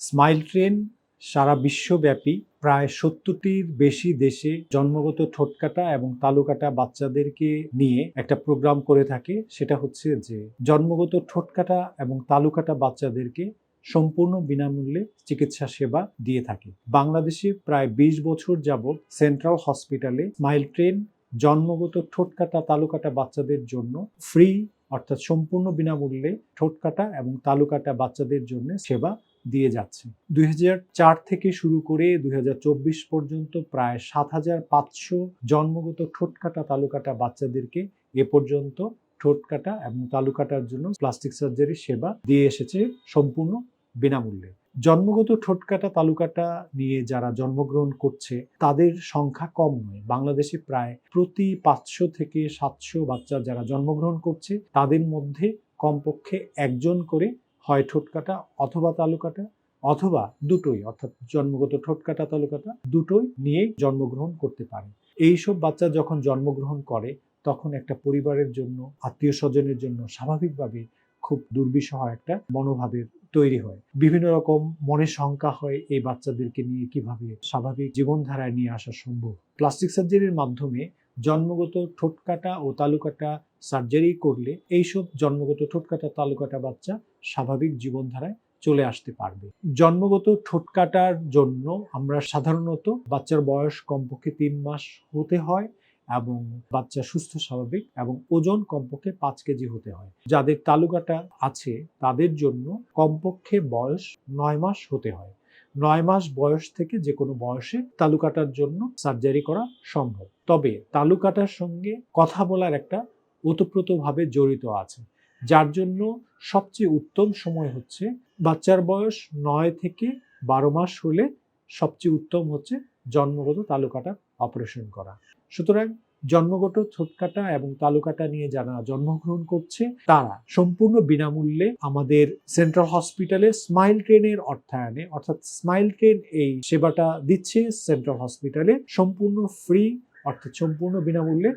Smile train সারা বিশ্বব্যাপী প্রায় সত্তরটির বেশি দেশে জন্মগত ঠোঁটকাটা এবং তালুকাটা বাচ্চাদেরকে নিয়ে একটা প্রোগ্রাম করে থাকে। সেটা হচ্ছে যে জন্মগত ঠোঁটকাটা এবং তালুকাটা বাচ্চাদেরকে সম্পূর্ণ বিনামূল্যে চিকিৎসা সেবা দিয়ে থাকে। বাংলাদেশে প্রায় বিশ বছর যাবৎ সেন্ট্রাল হসপিটালে স্মাইল ট্রেন জন্মগত ঠোঁটকাটা তালুকাটা বাচ্চাদের জন্য ফ্রি অর্থাৎ সম্পূর্ণ বিনামূল্যে ঠোঁটকাটা এবং তালুকাটা বাচ্চাদের জন্য সেবা দিয়ে যাচ্ছে। দুই হাজার চার থেকে শুরু করে দুই হাজার চব্বিশ পর্যন্ত প্রায় সাত হাজার পাঁচশো জন্মগত ঠোঁটকাটা তালুকাটা বাচ্চাদেরকে এ পর্যন্ত ঠোঁট কাটা এবং তালু কাটার জন্য প্লাস্টিক সার্জারি সেবা দিয়ে এসেছে সম্পূর্ণ বিনামূল্যে। জন্মগত ঠোঁটকাটা তালুকাটা নিয়ে যারা জন্মগ্রহণ করছে, তাদের সংখ্যা কম নয়। বাংলাদেশে প্রায় প্রতি পাঁচশো থেকে সাতশো বাচ্চা যারা জন্মগ্রহণ করছে, তাদের মধ্যে কমপক্ষে একজন করে হয় ঠোঁটকাটা অথবা তালুকাটা অথবা দুটোই, অর্থাৎ জন্মগত ঠোঁটকাটা তালুকাটা দুটোই নিয়ে জন্মগ্রহণ করতে পারে। এইসব বাচ্চা যখন জন্মগ্রহণ করে, তখন একটা পরিবারের জন্য আত্মীয় স্বজনের জন্য স্বাভাবিকভাবে খুব দুর্বিষহ একটা মনোভাবের তৈরি হয়। বিভিন্ন রকম মনে শঙ্কা হয় এই বাচ্চাদেরকে নিয়ে কীভাবে স্বাভাবিক জীবনধারায় নিয়ে আসা সম্ভব। প্লাস্টিক সার্জারির মাধ্যমে জন্মগত ঠোঁটকাটা ও তালুকাটা সার্জারি করলে এইসব জন্মগত ঠোঁটকাটা তালুকাটা বাচ্চা স্বাভাবিক জীবনধারায় চলে আসতে পারবে। জন্মগত ঠোঁটকাটার জন্য আমরা সাধারণত বাচ্চার বয়স কমপক্ষে তিন মাস হতে হয় এবং বাচ্চা সুস্থ স্বাভাবিক এবং ওজন কমপক্ষে পাঁচ কেজি হতে হয়। যাদের তালুকাটা আছে তাদের জন্য কমপক্ষে বয়স নয় মাস হতে হয়। নয় মাস বয়স থেকে যে কোনো বয়সে তালুকাটার জন্য সার্জারি করা সম্ভব। তবে তালুকাটার সঙ্গে কথা বলার একটা ওতপ্রোতভাবে জড়িত আছে, যার জন্য সবচেয়ে উত্তম সময় হচ্ছে বাচ্চার বয়স নয় থেকে বারো মাস হলে সবচেয়ে উত্তম হচ্ছে জন্মগত তালুকাটা অপারেশন করা। সুতরাং জন্মগত ছোটকাটা এবং তালুকাটা নিয়ে যারা জন্মগ্রহণ করছে, তারা সম্পূর্ণ বিনামূল্যে আমাদের সেন্ট্রাল হসপিটালে স্মাইল ট্রেনের অর্থায়নে, অর্থাৎ স্মাইল ট্রেন এই সেবাটা দিচ্ছে সেন্ট্রাল হসপিটালে সম্পূর্ণ ফ্রি, অর্থাৎ সম্পূর্ণ বিনামূল্যে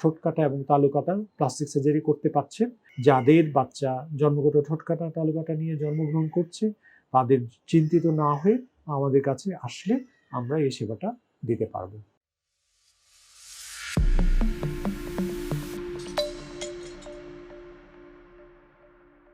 ঠোঁটকাটা এবং তালুকাটা প্লাস্টিক সার্জারি করতে পারছে। যাদের বাচ্চা জন্মগত ঠোঁটকাটা তালুকাটা নিয়ে জন্মগ্রহণ করছে, তাদের চিন্তিত না হয়ে আমাদের কাছে আসলে আমরা এই সেবাটা দিতে পারব।